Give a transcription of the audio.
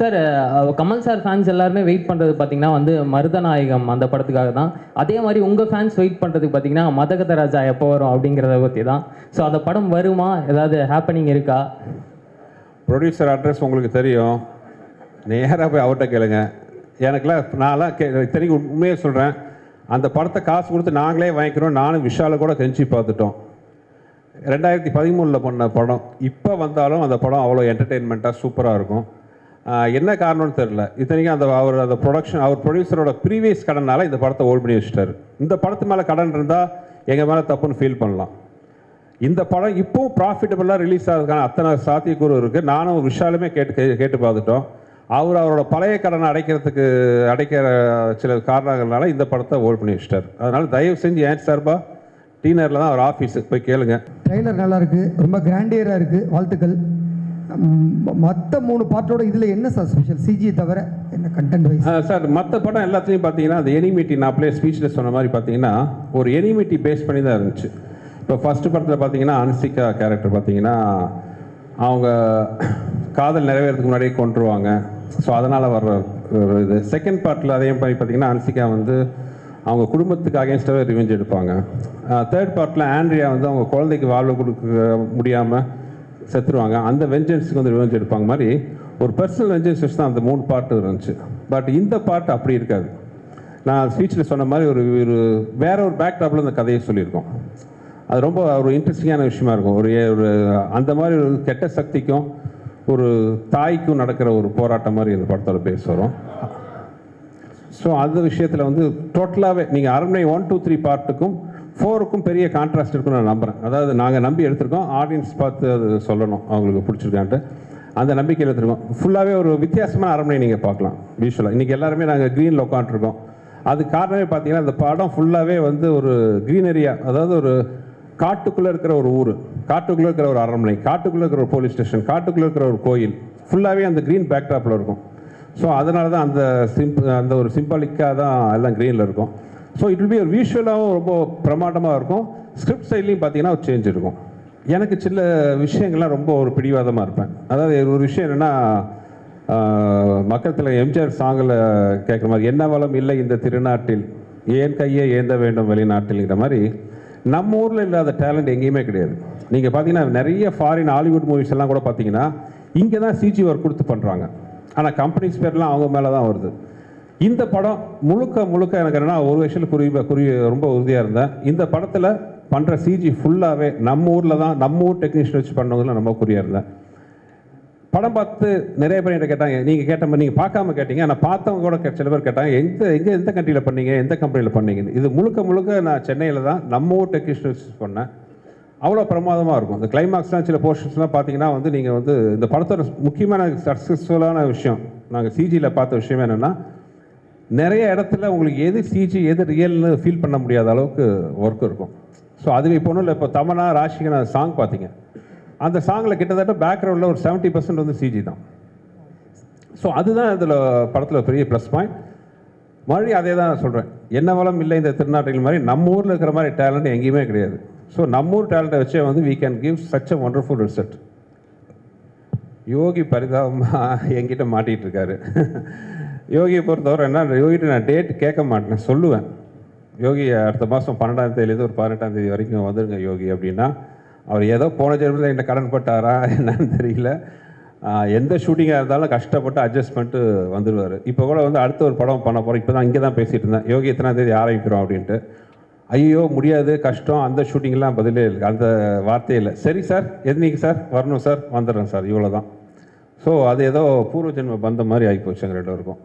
Sir Kamal sir fans எல்லாருமே wait பண்ணுறது பார்த்தீங்கன்னா வந்து மருதநாயகம் அந்த படத்துக்காக தான். அதே மாதிரி உங்கள் ஃபேன்ஸ் வெயிட் பண்ணுறதுக்கு பார்த்தீங்கன்னா மதகத ராஜா எப்போ வரும் அப்படிங்கிறத பற்றி தான். ஸோ அந்த படம் வருமா? ஏதாவது ஹேப்பனிங் இருக்கா? ப்ரொடியூசர் அட்ரஸ் உங்களுக்கு தெரியும். நேராக போய் அவர்கிட்ட கேளுங்க. எனக்குலாம் நான்லாம் கே இத்தனைக்கு உண்மையாக சொல்கிறேன் அந்த படத்தை காசு கொடுத்து நாங்களே வாங்கிக்கிறோம். நானும் விஷாலை கூட கெஞ்சி பார்த்துட்டோம். ரெண்டாயிரத்தி பதிமூணில் பண்ண படம். இப்போ வந்தாலும் அந்த படம் அவ்வளோ என்டர்டெயின்மெண்ட்டாக சூப்பராக இருக்கும். என்ன காரணம்னு தெரில இத்தனைக்கும் அந்த அவர் அந்த ப்ரொடக்ஷன் அவர் ப்ரொடியூசரோட ப்ரீவியஸ் கடனால் இந்த படத்தை ஓல்ட் பண்ணி வச்சுட்டாரு. இந்த படத்து மேலே கடன் இருந்தால் எங்கள் மேலே தப்புன்னு ஃபீல் பண்ணலாம். இந்த படம் இப்போவும் ப்ராஃபிட்டபுளாக ரிலீஸ் ஆகிறதுக்கான அத்தனை சாத்தியக்கூறு இருக்குது நானும் விஷாலுமே கேட்டு கே- கேட்டு பார்த்துட்டோம். அவர் அவரோட பழைய கடனை அடைக்கிறதுக்கு அடைக்கிற சில காரணங்கள்னால இந்த படத்தை ஓல்ட் பண்ணி வச்சுட்டார். அதனால் தயவு செஞ்சு ஏன் சார்பா? டீனரில் தான் அவர் ஆஃபீஸுக்கு போய் கேளுங்க. ட்ரெய்லர் நல்லா இருக்கு. ரொம்ப கிராண்டியராக இருக்குது வாழ்த்துக்கள். மற்ற மூணு பாட்டோட இதில் என்ன சார் ஸ்பெஷல் சிஜி தவிர என்ன கண்டென்ட் வைஸ் சார் மற்ற படம் எல்லாத்துலேயும் பார்த்தீங்கன்னா அந்த எனிமிட்டி நான் அப்படியே ஸ்பீச்சில் சொன்ன மாதிரி பார்த்தீங்கன்னா ஒரு எனிமிட்டி பேஸ் பண்ணி தான் இருந்துச்சு. இப்போ ஃபஸ்ட்டு படத்தில் பார்த்தீங்கன்னா அன்சிகா கேரக்டர் பார்த்தீங்கன்னா அவங்க காதல் நிறைவேறதுக்கு முன்னாடியே கொண்டுருவாங்க ஸோ அதனால் வர்ற ஒரு இது. செகண்ட் பார்ட்டில் அதே மாதிரி பார்த்தீங்கன்னா அன்சிகா வந்து அவங்க குடும்பத்துக்கு அகேன்ஸ்டாகவே ரிவெஞ்ச் எடுப்பாங்க. தேர்ட் பார்ட்டில் ஆண்ட்ரியா வந்து அவங்க குழந்தைக்கு வாழ்வு கொடுக்க முடியாமல் செத்துருவாங்க. அந்த வெஞ்சன்ஸுக்கு வந்து ரிவெஞ்ச் எடுப்பாங்க. மாதிரி ஒரு பர்சனல் வெஞ்சன்ஸ் வச்சு தான் அந்த மூணு பாட்டு இருந்துச்சு. பட் இந்த பார்ட் அப்படி இருக்காது. நான் ஸ்பீச்சில் சொன்ன மாதிரி ஒரு ஒரு வேற ஒரு பேக்டாப்பில் அந்த கதையை சொல்லியிருக்கோம். அது ரொம்ப ஒரு இன்ட்ரெஸ்டிங்கான விஷயமா இருக்கும். ஒரு ஒரு அந்த மாதிரி ஒரு கெட்ட சக்திக்கும் ஒரு தாய்க்கும் நடக்கிற ஒரு போராட்டம் மாதிரி இந்த படத்தோட பேஸ் வரும். ஸோ அந்த விஷயத்தில் வந்து டோட்டலாகவே நீங்கள் அரண்மனை ஒன் டூ த்ரீ பார்ட்டுக்கும் ஃபோருக்கும் பெரிய கான்ட்ராஸ்ட் இருக்குன்னு நான் நம்புகிறேன் அதாவது நாங்கள் நம்பி எடுத்திருக்கோம். ஆடியன்ஸ் பார்த்து அது சொல்லணும். அவங்களுக்கு பிடிச்சிருக்கான்ட்டு. அந்த நம்பிக்கையில் எடுத்திருக்கோம். ஃபுல்லாகவே ஒரு வித்தியாசமான அரண்மனை நீங்கள் பார்க்கலாம் விஷுவலாக இன்றைக்கி எல்லாருமே நாங்கள் க்ரீனில் உட்காந்துருக்கோம் அது காரணமே பார்த்தீங்கன்னா அந்த படம் ஃபுல்லாகவே வந்து ஒரு க்ரீனரியா அதாவது ஒரு காட்டுக்குள்ளே இருக்கிற ஒரு ஊர் காட்டுக்குள்ளே இருக்கிற ஒரு அரண்மனை காட்டுக்குள்ளே இருக்கிற ஒரு போலீஸ் ஸ்டேஷன் காட்டுக்குள்ளே இருக்கிற ஒரு கோயில். ஃபுல்லாகவே அந்த க்ரீன் பேக்டாப்பில் இருக்கும். ஸோ அதனால தான் அந்த சிம்ப் அந்த ஒரு சிம்பாலிக்காக தான் எல்லாம் க்ரீனில் இருக்கும். ஸோ இட் வில் பி ஒரு விஷுவலாகவும் ரொம்ப பிரமாண்டமாக இருக்கும். ஸ்கிரிப்ட் சைட்லேயும் பார்த்தீங்கன்னா ஒரு சேஞ்ச் இருக்கும். எனக்கு சில விஷயங்கள்லாம் ரொம்ப ஒரு பிடிவாதமாக இருப்பேன். அதாவது ஒரு விஷயம் என்னென்னா மக்கள் தலைவர் எம்ஜிஆர் சாங்கில் கேட்குற மாதிரி என்ன வளம் இல்லை இந்த திருநாட்டில் ஏன் கையை ஏந்த வேண்டும் வெளிநாட்டில்ங்கிற மாதிரி நம்ம ஊரில் இல்லாத டேலண்ட் எங்கேயுமே கிடையாது. நீங்கள் பார்த்தீங்கன்னா நிறைய ஃபாரின் ஹாலிவுட் மூவிஸ் எல்லாம் கூட பார்த்தீங்கன்னா இங்கே தான் சிஜி ஒர்க் கொடுத்து பண்ணுறாங்க ஆனால் கம்பெனிஸ் பேர்லாம் அவங்க மேலே தான் வருது. இந்த படம் முழுக்க முழுக்க எனக்கு என்னென்னா ஒரு விஷயம் குறி குறி ரொம்ப உறுதியாக இருந்தேன். இந்த படத்தில் பண்ணுற சிஜி ஃபுல்லாகவே நம்ம ஊரில் தான் நம்ம ஊர் டெக்னீஷியன் வச்சு பண்ணவங்கள நம்ம குறியாக இருந்தேன். படம் பார்த்து நிறைய பேர் என்கிட்ட கேட்டாங்க நீங்கள் கேட்ட மாதிரி நீங்கள் பார்க்காம கேட்டீங்க ஆனால் பார்த்தவங்க கூட கே- சில பேர் கேட்டாங்க எந்த எங்கே எந்த கண்ட்ரியில் பண்ணீங்க எந்த கம்பெனியில் பண்ணீங்கன்னு. இது முழுக்க முழுக்க நான் சென்னையில் தான் நம்ம ஊர் டெக்னீஷியன் வச்சு பண்ணேன். அவ்வளோ பிரமாதமாக இருக்கும். இந்த கிளைமாக்ஸ்லாம் சில போர்ஷன்ஸ்லாம் பார்த்தீங்கன்னா வந்து நீங்கள் வந்து இந்த படத்தோட முக்கியமான சக்ஸஸ்ஃபுல்லான விஷயம் நாங்கள் சிஜியில் பார்த்த விஷயம் என்னென்னா நிறைய இடத்துல உங்களுக்கு எது சிஜி எது ரியல்னு ஃபீல் பண்ண முடியாத அளவுக்கு ஒர்க் இருக்கும். ஸோ அது இப்போ ஒன்றும் இல்லை. இப்போ தமனா ராஷிகனா சாங் பார்த்தீங்க. அந்த சாங்கில் கிட்டத்தட்ட பேக்ரவுண்டில் ஒரு 70% பர்சன்ட் வந்து சிஜி தான். ஸோ அதுதான் இதில் படத்தில் பெரிய ப்ளஸ் பாயிண்ட் மறுபடியும் அதே தான் நான் சொல்கிறேன் என்ன வளம் இல்லை இந்த திருநாட்டில் மாதிரி நம்ம ஊரில் இருக்கிற மாதிரி டேலண்ட் எங்கேயுமே கிடையாது. ஸோ நம்ம ஊர் டேலண்ட்டை வச்சே வந்து we can give such a wonderful result Yogi பரிதாபமாக என்கிட்ட மாட்டிகிட்டு இருக்காரு. யோகியை பொறுத்தவரை என்ன யோகிட்ட நான் டேட் கேட்க மாட்டேன் சொல்லுவேன். யோகி அடுத்த மாதம் பன்னெண்டாம் தேதியிலேருந்து ஒரு பதினெட்டாம் தேதி வரைக்கும் வந்துடுங்க யோகி அப்படின்னா அவர் ஏதோ போன ஜென்மத்தில் என்கிட்ட கடன் பட்டாரா என்னன்னு தெரியல. எந்த ஷூட்டிங்காக இருந்தாலும் கஷ்டப்பட்டு அட்ஜஸ்ட் பண்ணிட்டு வந்துடுவார் இப்போ கூட வந்து அடுத்த ஒரு படம் பண்ண போகிறோம் இப்போ தான் இங்கே தான் பேசிகிட்டு இருந்தேன். யோகி எத்தனாம் தேதி ஆரம்பிக்கிறோம் அப்படின்ட்டு. ஐயோ முடியாது கஷ்டம் அந்த ஷூட்டிங்லாம் பதிலே இல்லை அந்த வார்த்தையே இல்லை. சரி சார் எதுனிக்கு சார் வரணும் சார் வந்துடுறேன் சார் இவ்வளோ தான் ஸோ அது ஏதோ பூர்வ ஜென்ம பந்தம் மாதிரி ஆகி போச்சு எங்கள் ரெண்டு இருக்கும்